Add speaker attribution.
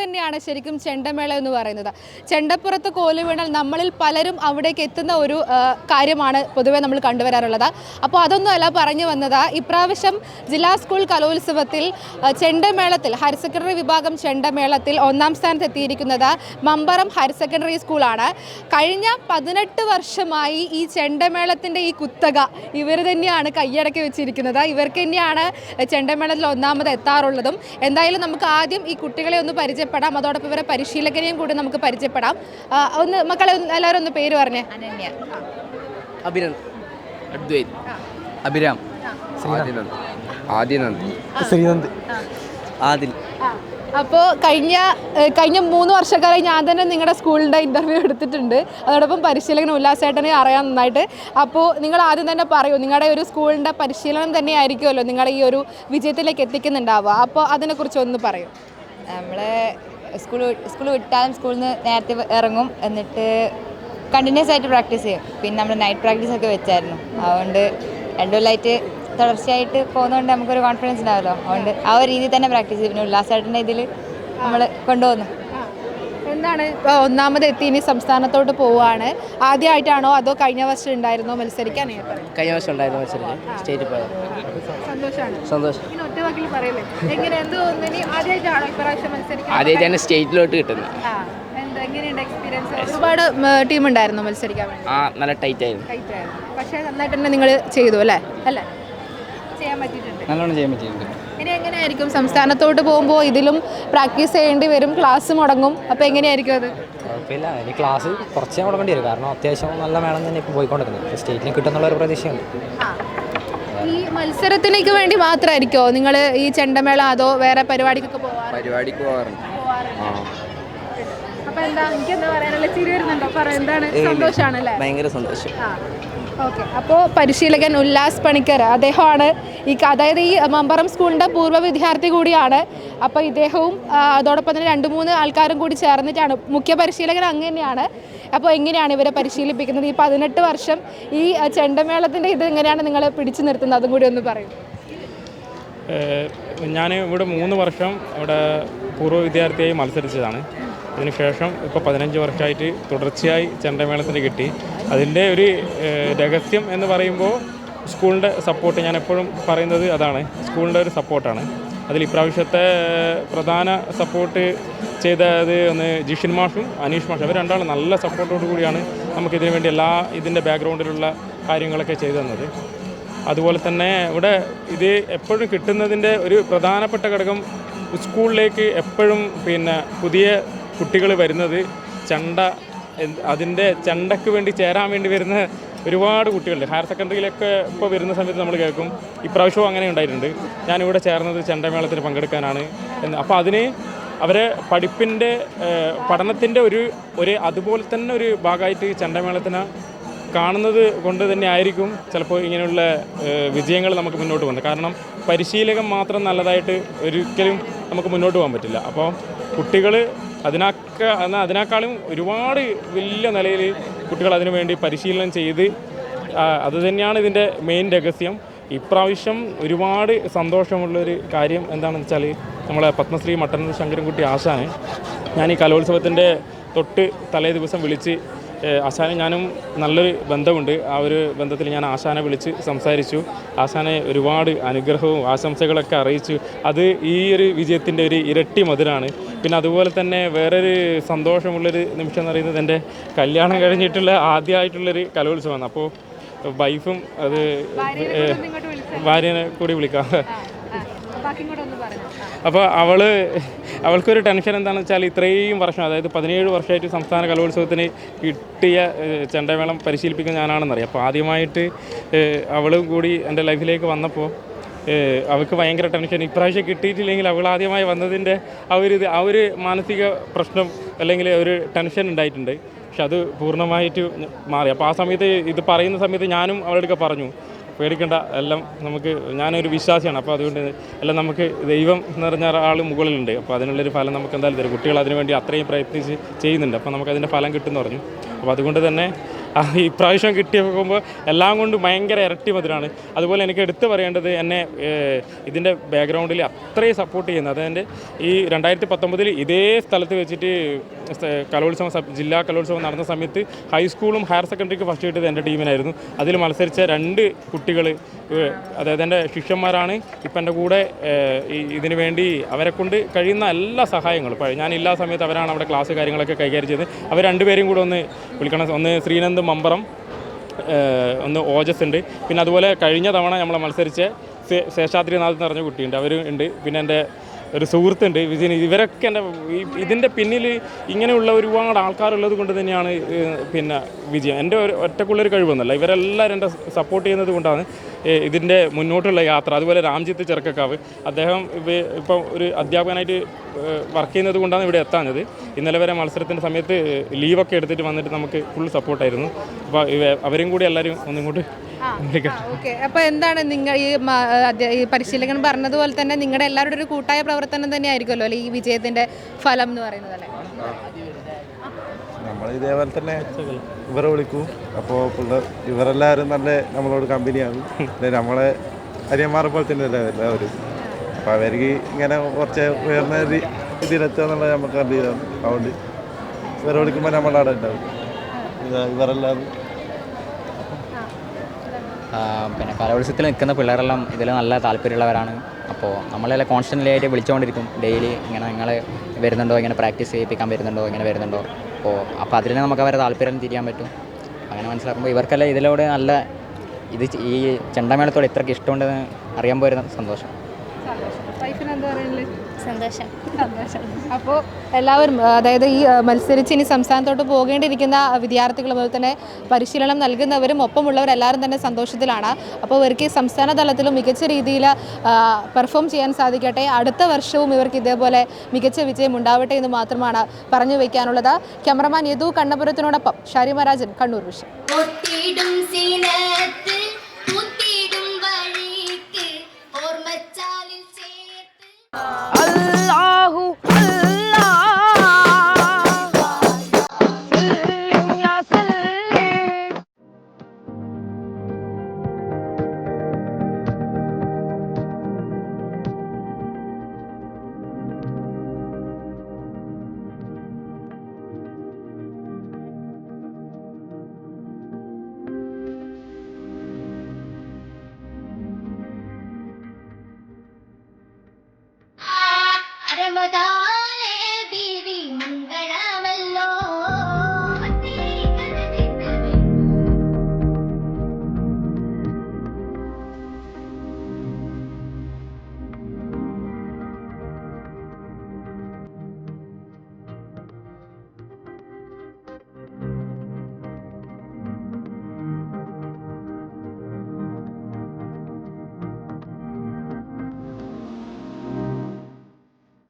Speaker 1: തന്നെയാണ് ശരിക്കും ചെണ്ടമേള എന്ന് പറയുന്നത്. ചെണ്ടപ്പുറത്ത് കോൽ വീണാൽ നമ്മളിൽ പലരും അവിടേക്ക് എത്തുന്ന ഒരു കാര്യമാണ് പൊതുവേ നമ്മൾ കണ്ടുവരാറുള്ളത്. അപ്പോൾ അതൊന്നുമല്ല പറഞ്ഞു വന്നത്. ഇപ്രാവശ്യം ജില്ലാ സ്കൂൾ കലോത്സവത്തിൽ ചെണ്ടമേളത്തിൽ ഹയർ സെക്കൻഡറി വിഭാഗം ചെണ്ടമേളത്തിൽ ഒന്നാം സ്ഥാനത്ത് എത്തിയിരിക്കുന്നത് മമ്പറം ഹയർ സെക്കൻഡറി സ്കൂളാണ്. കഴിഞ്ഞ പതിനെട്ട് വർഷമായി ഈ ചെണ്ടമേളത്തിന്റെ ഈ കുത്തക ഇവർ തന്നെയാണ് കൈയടക്കി വെച്ചിരിക്കുന്നത്. ഇവർക്ക് തന്നെയാണ് ചെണ്ടമേളത്തിൽ ഒന്നാമത് എത്താറുള്ളതും. എന്തായാലും നമുക്ക് ആദ്യം ഈ കുട്ടികളെ ഒന്ന് പരിചയപ്പെടാം. അതോടൊപ്പം ഇവരെ പരിശീലകനെയും കൂടി നമുക്ക് പരിചയപ്പെടാം. ഒന്ന് മക്കളെ എല്ലാവരും ഒന്ന് പേര് പറഞ്ഞേ.
Speaker 2: അനന്യ.
Speaker 3: അഭിനന്ദ്. അദ്വൈത്. അഭിരാം. ആദിനന്ദ്. ആദിനന്ദ്.
Speaker 4: ശ്രീനന്ദ്
Speaker 3: ആദിൽ.
Speaker 1: അപ്പോൾ കഴിഞ്ഞ കഴിഞ്ഞ മൂന്ന് വർഷക്കാലം ഞാൻ തന്നെ നിങ്ങളുടെ സ്കൂളിന്റെ ഇന്റർവ്യൂ എടുത്തിട്ടുണ്ട്. അതോടൊപ്പം പരിശീലകൻ ഉല്ലാസേട്ടനെ അറിയാൻ നന്നായിട്ട്. അപ്പോൾ നിങ്ങൾ ആദ്യം തന്നെ പറയൂ നിങ്ങളുടെ ഒരു സ്കൂളിന്റെ പരിശീലനം തന്നെ ആയിരിക്കുമല്ലോ നിങ്ങളെ ഈ ഒരു വിജയത്തിലേക്ക് എത്തിക്കുന്നുണ്ടാവുക. അപ്പോൾ അതിനെക്കുറിച്ച് ഒന്ന് പറയൂ.
Speaker 2: നമ്മൾ സ്കൂൾ സ്കൂൾ വിട്ടാലും സ്കൂളിൽ നിന്ന് നേരത്തെ ഇറങ്ങും. എന്നിട്ട് കണ്ടിന്യൂസ് ആയിട്ട് പ്രാക്ടീസ് ചെയ്യും. പിന്നെ നമ്മൾ നൈറ്റ് പ്രാക്ടീസ് ഒക്കെ വെച്ചായിരുന്നു. അതുകൊണ്ട് രണ്ടു കൊല്ലമായിട്ട് തുടർച്ചയായിട്ട് പോകുന്നതുകൊണ്ട് നമുക്കൊരു കോൺഫിഡൻസ് ഉണ്ടാവുമല്ലോ അതുകൊണ്ട് ആ ഒരു രീതിയിൽ തന്നെ പ്രാക്ടീസ് ചെയ്യും. പിന്നെ ഉല്ലാസമായിട്ടുള്ള ഇതിൽ നമ്മൾ കൊണ്ടുപോകുന്നു.
Speaker 1: ഇപ്പോൾ ഒന്നാമത് എത്തി ഇനി സംസ്ഥാനത്തോട്ട് പോവുകയാണ്. ആദ്യമായിട്ടാണോ അതോ കഴിഞ്ഞ വർഷം ഉണ്ടായിരുന്നോ മത്സരിക്കാൻ?
Speaker 3: കഴിഞ്ഞ വർഷം ഉണ്ടായിരുന്നു മത്സരം സ്റ്റേറ്റ് പോയത്.
Speaker 1: ആദ്യമായിട്ടാണോ മത്സരിക്കാൻ?
Speaker 3: സ്റ്റേറ്റിലോട്ട് കിട്ടുന്നത്.
Speaker 1: ഒരുപാട് ടീം ഉണ്ടായിരുന്നു മത്സരിക്കാൻ
Speaker 3: ആ നല്ല ടൈറ്റ് ആയിരുന്നു.
Speaker 1: പക്ഷേ നന്നായിട്ട് തന്നെ നിങ്ങൾ ചെയ്തു അല്ലേ? അല്ലേ? ചെയ്യാൻ പറ്റിയിട്ടുണ്ട്.
Speaker 4: നല്ലോണം ചെയ്യാൻ പറ്റിയിട്ടുണ്ട്.
Speaker 1: ഇനി എങ്ങനെയായിരിക്കും? സംസ്ഥാനത്തോട്ട് പോകുമ്പോൾ ഇതിലും പ്രാക്ടീസ് ചെയ്യേണ്ടി വരും ക്ലാസ് മുടങ്ങും അപ്പോൾ എങ്ങനെയായിരിക്കും അത്?
Speaker 4: കുഴപ്പമില്ല. ഇനി ക്ലാസ് കുറച്ചേ മുടങ്ങേണ്ടി വരും. കാരണം അത്യാവശ്യം നല്ല വേണം തന്നെ ഇപ്പോൾ പോയിക്കൊണ്ടിരിക്കുന്നത്. സ്റ്റേറ്റിന് കിട്ടുന്നുള്ള ഒരു പ്രതീക്ഷയുണ്ട്.
Speaker 1: ഈ മത്സരത്തിലേക്ക് വേണ്ടി മാത്രമായിരിക്കോ നിങ്ങൾ ഈ ചെണ്ടമേള അതോ വേറെ പരിപാടിക്കൊക്കെ പോവാറ്?
Speaker 3: പരിപാടിക്ക് പോകാറുണ്ട് ആ
Speaker 1: അപ്പോൾ എന്താ എനിക്ക് എന്താ പറയാനുള്ള ചിരി വരുന്നുണ്ടോ? പറ എന്താണ്? സന്തോഷമാണല്ലേ
Speaker 3: ഭയങ്കര സന്തോഷം.
Speaker 1: ആ. ഓക്കെ. അപ്പോൾ പരിശീലകൻ ഉല്ലാസ് പണിക്കർ അദ്ദേഹമാണ് ഈ അതായത് ഈ മമ്പറം സ്കൂളിന്റെ പൂർവ വിദ്യാർത്ഥി കൂടിയാണ്. അപ്പോൾ ഇദ്ദേഹവും അതോടൊപ്പം തന്നെ രണ്ട് മൂന്ന് ആൾക്കാരും കൂടി ചേർന്നിട്ടാണ്. മുഖ്യ പരിശീലകൻ അങ്ങ് തന്നെയാണ്. അപ്പോൾ എങ്ങനെയാണ് ഇവരെ പരിശീലിപ്പിക്കുന്നത്? ഈ പതിനെട്ട് വർഷം ഈ ചെണ്ടമേളത്തിന്റെ ഇത് എങ്ങനെയാണ് നിങ്ങൾ പിടിച്ചു നിർത്തുന്നത്? അതും കൂടി ഒന്ന് പറയും.
Speaker 5: ഞാൻ ഇവിടെ മൂന്ന് വർഷം ഇവിടെ പൂർവ വിദ്യാർത്ഥിയായി മത്സരിച്ചതാണ്. അതിനുശേഷം ഇപ്പോൾ പതിനഞ്ച് വർഷമായിട്ട് തുടർച്ചയായി ചെണ്ടമേളത്തിന് കിട്ടി. അതിന്റെ ഒരു രഹസ്യം എന്ന് പറയുമ്പോൾ സ്കൂളിന്റെ സപ്പോർട്ട് ഞാൻ എപ്പോഴും പറയുന്നത് അതാണ്. സ്കൂളിന്റെ ഒരു സപ്പോർട്ടാണ്. അതിൽ ഇപ്രാവശ്യത്തെ പ്രധാന സപ്പോർട്ട് ചെയ്തത് ഒന്ന് ജിഷിൻ മാഷും അനീഷ് മാഷും. അവർ രണ്ടാളും നല്ല സപ്പോർട്ടോടു കൂടിയാണ് നമുക്കിതിനു വേണ്ടി എല്ലാ ഇതിന്റെ ബാക്ക്ഗ്രൗണ്ടിലുള്ള കാര്യങ്ങളൊക്കെ ചെയ്തു തന്നത്. അതുപോലെ തന്നെ ഇവിടെ ഇത് എപ്പോഴും കിട്ടുന്നതിന്റെ ഒരു പ്രധാനപ്പെട്ട ഘടകം സ്കൂളിലേക്ക് എപ്പോഴും പിന്നെ പുതിയ കുട്ടികൾ വരുന്നത് ചണ്ട അതിന്റെ ചണ്ടയ്ക്ക് വേണ്ടി ചേരാൻ വേണ്ടി വരുന്ന ഒരുപാട് കുട്ടികളുണ്ട്. ഹയർ സെക്കൻഡറിയിലൊക്കെ ഇപ്പോൾ വരുന്ന സമയത്ത് നമ്മൾ കേൾക്കും ഇപ്രാവശ്യവും അങ്ങനെ ഉണ്ടായിട്ടുണ്ട്. ഞാനിവിടെ ചേർന്നത് ചെണ്ടമേളത്തിന് പങ്കെടുക്കാനാണ് എന്ന്. അപ്പോൾ അതിന് അവരെ പഠിപ്പിന്റെ പഠനത്തിന്റെ ഒരു ഒരു അതുപോലെ തന്നെ ഒരു ഭാഗമായിട്ട് ചണ്ടമേളത്തിന് കാണുന്നത് കൊണ്ട് തന്നെ ആയിരിക്കും ചിലപ്പോൾ ഇങ്ങനെയുള്ള വിജയങ്ങൾ നമുക്ക് മുന്നോട്ട് പോകുന്നത്. കാരണം പരിശീലകം മാത്രം നല്ലതായിട്ട് ഒരിക്കലും നമുക്ക് മുന്നോട്ട് പോകാൻ പറ്റില്ല. അപ്പോൾ കുട്ടികൾ അതിനൊക്ക എന്നാൽ അതിനേക്കാളും ഒരുപാട് വലിയ നിലയിൽ കുട്ടികൾ അതിനു വേണ്ടി പരിശീലനം ചെയ്ത് അത് തന്നെയാണ് ഇതിന്റെ മെയിൻ രഹസ്യം. ഇപ്രാവശ്യം ഒരുപാട് സന്തോഷമുള്ളൊരു കാര്യം എന്താണെന്ന് വെച്ചാൽ നമ്മളെ പത്മശ്രീ മട്ടന്നൂർ ശങ്കരൻകുട്ടി ആശാന് ഞാൻ ഈ കലോത്സവത്തിന്റെ തൊട്ട് തലേ ദിവസം വിളിച്ച് ആശാനെ ഞാനും നല്ലൊരു ബന്ധമുണ്ട്. ആ ഒരു ബന്ധത്തിൽ ഞാൻ ആശാനെ വിളിച്ച് സംസാരിച്ചു. ആശാനെ ഒരുപാട് അനുഗ്രഹവും ആശംസകളൊക്കെ അറിയിച്ചു. അത് ഈ ഒരു വിജയത്തിന്റെ ഒരു ഇരട്ടി മധുരമാണ് പിന്നെ അതുപോലെ തന്നെ വേറൊരു സന്തോഷമുള്ളൊരു നിമിഷം എന്ന് പറയുന്നത് എന്റെ കല്യാണം കഴിഞ്ഞിട്ടുള്ള ആദ്യമായിട്ടുള്ളൊരു കലോത്സവമാണ്. അപ്പോൾ വൈഫും അത് ഭാര്യനെ കൂടി വിളിക്കാം. അപ്പോൾ അവൾ അവൾക്കൊരു ടെൻഷൻ എന്താണെന്ന് വെച്ചാൽ ഇത്രയും വർഷം അതായത് പതിനേഴ് വർഷമായിട്ട് സംസ്ഥാന കലോത്സവത്തിന് കിട്ടിയ ചെണ്ടമേളം പരിശീലിപ്പിക്കുന്ന ഞാനാണെന്നറിയാം. അപ്പോൾ ആദ്യമായിട്ട് അവളും കൂടി എന്റെ ലൈഫിലേക്ക് വന്നപ്പോൾ അവൾക്ക് ഭയങ്കര ടെൻഷൻ ഇപ്രാവശ്യം കിട്ടിയിട്ടില്ലെങ്കിൽ അവൾ ആദ്യമായി വന്നതിന്റെ ആ ഒരു ഇത് ആ ഒരു മാനസിക പ്രശ്നം അല്ലെങ്കിൽ ഒരു ടെൻഷൻ ഉണ്ടായിട്ടുണ്ട്. പക്ഷെ അത് പൂർണമായിട്ട് മാറി. അപ്പോൾ ആ സമയത്ത് ഇത് പറയുന്ന സമയത്ത് ഞാനും അവളുടെ പറഞ്ഞു പേടിക്കണ്ട. എല്ലാം നമുക്ക് ഞാനൊരു വിശ്വാസിയാണ്. അപ്പോൾ അതുകൊണ്ട് എല്ലാം നമുക്ക് ദൈവം എന്ന് പറഞ്ഞ ആൾ മുകളിലുണ്ട്. അപ്പോൾ അതിനുള്ളൊരു ഫലം നമുക്ക് എന്തായാലും തരും. കുട്ടികൾ അതിനുവേണ്ടി അത്രയും പ്രയത്നിച്ച് ചെയ്യുന്നുണ്ട്. അപ്പോൾ നമുക്ക് അതിന്റെ ഫലം കിട്ടുമെന്ന് പറഞ്ഞു. അപ്പോൾ അതുകൊണ്ട് തന്നെ ഇപ്രാവശ്യം കിട്ടിയ നോക്കുമ്പോൾ എല്ലാം കൊണ്ടും ഭയങ്കര ഇരട്ടി മധുരമാണ് അതുപോലെ എനിക്ക് എടുത്തു പറയേണ്ടത് എന്നെ ഇതിന്റെ ബാക്ക്ഗ്രൗണ്ടിൽ അത്രയും സപ്പോർട്ട് ചെയ്യുന്നത് അതെന്റെ ഈ രണ്ടായിരത്തി പത്തൊമ്പതിൽ ഇതേ സ്ഥലത്ത് വെച്ചിട്ട് കലോത്സവം ജില്ലാ കലോത്സവം നടന്ന സമയത്ത് ഹൈസ്കൂളും ഹയർ സെക്കൻഡറിക്ക് ഫസ്റ്റ് കിട്ടിയത് എന്റെ ടീമിനായിരുന്നു അതിൽ മത്സരിച്ച രണ്ട് കുട്ടികൾ അതായത് എന്റെ ശിഷ്യന്മാരാണ്. ഇപ്പം എന്റെ കൂടെ ഇതിന് വേണ്ടി അവരെ കൊണ്ട് കഴിയുന്ന എല്ലാ സഹായങ്ങളും. ഞാൻ ഇല്ലാ സമയത്ത് അവരാണ് അവിടെ ക്ലാസ് കാര്യങ്ങളൊക്കെ കൈകാര്യം ചെയ്ത് അവർ രണ്ടുപേരും കൂടെ ഒന്ന് വിളിക്കണം. ഒന്ന് ശ്രീനന്ദ് മമ്പറം ഒന്ന് ഓജസ് ഉണ്ട്. പിന്നെ അതുപോലെ കഴിഞ്ഞ തവണ നമ്മൾ മത്സരിച്ച് ശേഷാദ്രിനാഥ് എന്ന് പറഞ്ഞ കുട്ടിയുണ്ട്. അവർ ഉണ്ട്. പിന്നെ എന്റെ ഒരു സുഹൃത്തുണ്ട് വിജയൻ. ഇവരൊക്കെ എന്റെ ഇതിന്റെ പിന്നിൽ ഇങ്ങനെയുള്ള ഒരുപാട് ആൾക്കാരുള്ളത് കൊണ്ട് തന്നെയാണ് പിന്നെ വിജയം. എന്റെ ഒരു ഒറ്റക്കുള്ളൊരു കഴിവൊന്നുമല്ല. ഇവരെല്ലാവരും എന്റെ സപ്പോർട്ട് ചെയ്യുന്നത് കൊണ്ടാണ് ഇതിന്റെ മുന്നോട്ടുള്ള യാത്ര അതുപോലെ രാംജിത്ത് ചെറുക്കക്കാവ്. അദ്ദേഹം ഇപ്പോൾ ഇപ്പം ഒരു അധ്യാപകനായിട്ട് വർക്ക് ചെയ്യുന്നത് കൊണ്ടാണ് ഇവിടെ എത്താഞ്ഞത്. ഇന്നലെ വരെ മത്സരത്തിന്റെ സമയത്ത് ലീവൊക്കെ എടുത്തിട്ട് വന്നിട്ട് നമുക്ക് ഫുൾ സപ്പോർട്ടായിരുന്നു അപ്പോൾ അവരും കൂടി എല്ലാവരും ഒന്നിങ്ങോട്ട് കൂടി
Speaker 1: ഓക്കെ അപ്പോൾ എന്താണ് നിങ്ങൾ ഈ പരിശീലകൻ പറഞ്ഞതുപോലെ തന്നെ നിങ്ങളുടെ എല്ലാവരുടെ ഒരു കൂട്ടായ പ്രവർത്തനം തന്നെ ആയിരിക്കുമല്ലോ അല്ലെ ഈ വിജയത്തിന്റെ ഫലം എന്ന് പറയുന്നത് അല്ലേ?
Speaker 6: ഇതേപോലെ തന്നെ ഇവരെ വിളിക്കൂ. അപ്പോൾ പിള്ളേർ ഇവരെല്ലാവരും നല്ല നമ്മളോട് കമ്പനിയാണ്. നമ്മളെ അരിയന്മാരെ പോലെ തന്നെ അല്ലേ എല്ലാവരും? അപ്പോൾ അവർക്ക് ഇങ്ങനെ കുറച്ച് ഉയർന്ന രീതിയിലെത്തുക എന്നുള്ളത് നമുക്ക് അറിയാം അതുകൊണ്ട് ഇവരെ വിളിക്കുമ്പോൾ നമ്മളവിടെ ഉണ്ടാവും. ഇത് ഇവരെല്ലാവരും
Speaker 7: പിന്നെ കലോത്സവത്തിൽ നിൽക്കുന്ന പിള്ളേരെല്ലാം ഇതിൽ നല്ല താല്പര്യമുള്ളവരാണ്. അപ്പോൾ നമ്മളെല്ലാം കോൺസ്റ്റന്റ്ലി ആയിട്ട് വിളിച്ചുകൊണ്ടിരിക്കും. ഡെയിലി ഇങ്ങനെ നിങ്ങൾ വരുന്നുണ്ടോ? ഇങ്ങനെ പ്രാക്ടീസ് ചെയ്യിപ്പിക്കാൻ വരുന്നുണ്ടോ? ഇങ്ങനെ വരുന്നുണ്ടോ? അപ്പോൾ അപ്പോൾ അതിൽ നമുക്ക് അവരെ താല്പര്യം തിരിയാൻ പറ്റും. അങ്ങനെ മനസ്സിലാക്കുമ്പോൾ ഇവർക്കെല്ലാം ഇതിലൂടെ നല്ല ഇത് ഈ ചെണ്ടമേളത്തോട് ഇത്രയ്ക്ക് ഇഷ്ടമുണ്ടെന്ന് അറിയാൻ പോരുന്ന സന്തോഷം.
Speaker 1: പറയുന്നത്
Speaker 8: സന്തോഷം.
Speaker 1: അപ്പോൾ എല്ലാവരും അതായത് ഈ മത്സരിച്ച് ഇനി സംസ്ഥാനത്തോട്ട് പോകേണ്ടിയിരിക്കുന്ന വിദ്യാർത്ഥികൾ അതുപോലെ തന്നെ പരിശീലനം നൽകുന്നവരും ഒപ്പമുള്ളവരെല്ലാവരും തന്നെ സന്തോഷത്തിലാണ്. അപ്പോൾ ഇവർക്ക് ഈ സംസ്ഥാന തലത്തിലും മികച്ച രീതിയിൽ പെർഫോം ചെയ്യാൻ സാധിക്കട്ടെ. അടുത്ത വർഷവും ഇവർക്ക് ഇതേപോലെ മികച്ച വിജയം ഉണ്ടാവട്ടെ എന്ന് മാത്രമാണ് പറഞ്ഞു വയ്ക്കാനുള്ളത് ക്യാമറമാൻ യദു കണ്ണപുരത്തിനോടൊപ്പം ഷാരി മഹാരാജൻ കണ്ണൂർ വിഷയം.
Speaker 8: സീനത്ത്